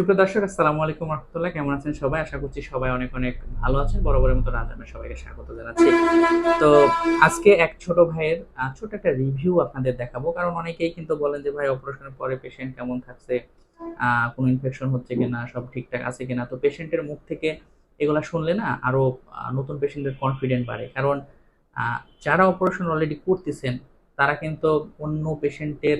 সুপ্রিয় দর্শক আসসালামু আলাইকুম রহমতুল্লাহ। কেমন আছেন সবাই? আশা করছি সবাই অনেক অনেক ভালো আছেন। বরাবরের মতো রাজামের সবাইকে স্বাগত জানাচ্ছি। তো আজকে এক ছোট ভাইয়ের ছোট একটা রিভিউ আপনাদের দেখাবো। কারণ অনেকেই কিন্তু বলেন যে ভাই অপারেশনের পরে পেশেন্ট কেমন থাকছে? কোনো ইনফেকশন হচ্ছে কিনা? সব ঠিকঠাক আছে কিনা? তো পেশেন্টের মুখ থেকে এগুলা শুনলে না আরও আহ, নতুন পেশেন্টের কনফিডেন্ট বাড়ে। কারণ যারা অপারেশন অলরেডি করতেছেন তারা কিন্তু অন্য পেশেন্টের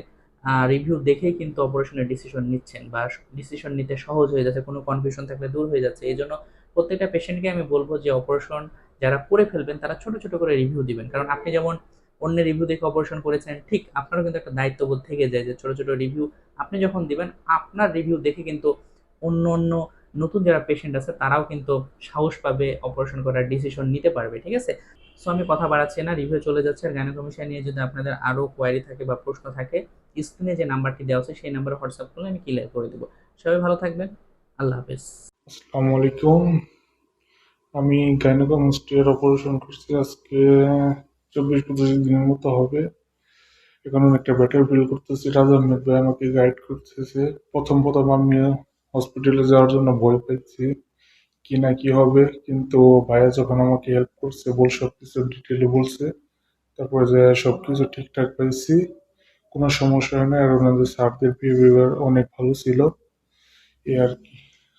রিভিউ দেখেই কিন্তু অপারেশনের ডিসিশন নিচ্ছেন বা ডিসিশন নিতে সহজ হয়ে যাচ্ছে, কোনো কনফিউশন থাকলে দূর হয়ে যাচ্ছে। এই জন্য প্রত্যেকটা পেশেন্টকে আমি বলব যে অপারেশন যারা করে ফেলবেন, তারা ছোট ছোট করে রিভিউ দিবেন। কারণ আপনি যেমন অন্যের রিভিউ দেখে অপারেশন করেছেন, ঠিক আপনারও কিন্তু একটা দায়িত্ববোধ থেকে যায় যে, ছোট ছোট রিভিউ আপনি যখন দিবেন, আপনার রিভিউ দেখে কিন্তু অন্য অন্য নতুন যারা পেশেন্ট আছে, তারাও কিন্তু সাহস পাবে অপারেশন করার ডিসিশন নিতে পারবে, ঠিক আছে? সো আমি কথা বাড়াচ্ছি না রিভিউ চলে যাচ্ছে, আর গাইনোকমিশন নিয়ে যদি আপনাদের আরও কোয়ারি থাকে বা প্রশ্ন থাকে স্ক্রিনে যে নাম্বারটি দেওয়া আছে, সেই নাম্বারে হোয়াটসঅ্যাপ করলে আমি ক্লিয়ার করে দেবো। সবাই ভালো থাকবেন, আল্লাহ হাফেজ। আসসালামু আলাইকুম। আমি গাইনোকমাস্টিয়ার অপারেশন করছি, আজকে চব্বিশ পঁচিশ দিনের মতো হবে। এখন অনেকটা বেটার ফিল করতেছি রাজা আহমেদ ভাই আমাকে গাইড করতেছে। প্রথম প্রথম আমি হসপিটালে যাওয়ার জন্য ভয় পাইছি কি না কি হবে, কিন্তু ভাইয়া যখন আমাকে হেল্প করছে বল সব কিছু ডিটেলে বলছে। তারপরে যে সব কিছু ঠিকঠাক পাইছি কোনো সমস্যা হয় না। আর ওনাদের স্যারদের বিহেভিয়ার অনেক ভালো ছিল। এই আর কি।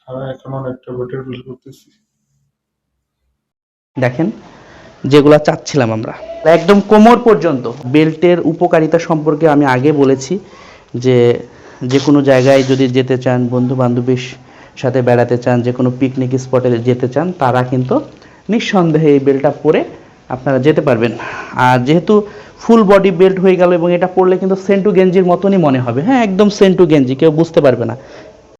আর এখন অনেকটা বেটার ফিল করতেছি। দেখেন, যেগুলো চাচ্ছিলাম আমরা। একদম কোমর পর্যন্ত। বেল্টের উপকারিতা সম্পর্কে আমি আগে বলেছি যে যে কোনো জায়গায় যদি যেতে চান বন্ধু বান্ধবীর সাথে বেড়াতে চান যে কোনো পিকনিক স্পটে যেতে চান, তারা কিন্তু নিঃসন্দেহে এই বেল্টটা পরে আপনারা যেতে পারবেন। আর যেহেতু ফুল বডি বেল্ট হয়ে গেল এবং এটা পরলে কিন্তু সেন্টু গেঞ্জির মতনই মনে হবে। হ্যাঁ একদম সেন্টু গেঞ্জি কেউ বুঝতে পারবে না।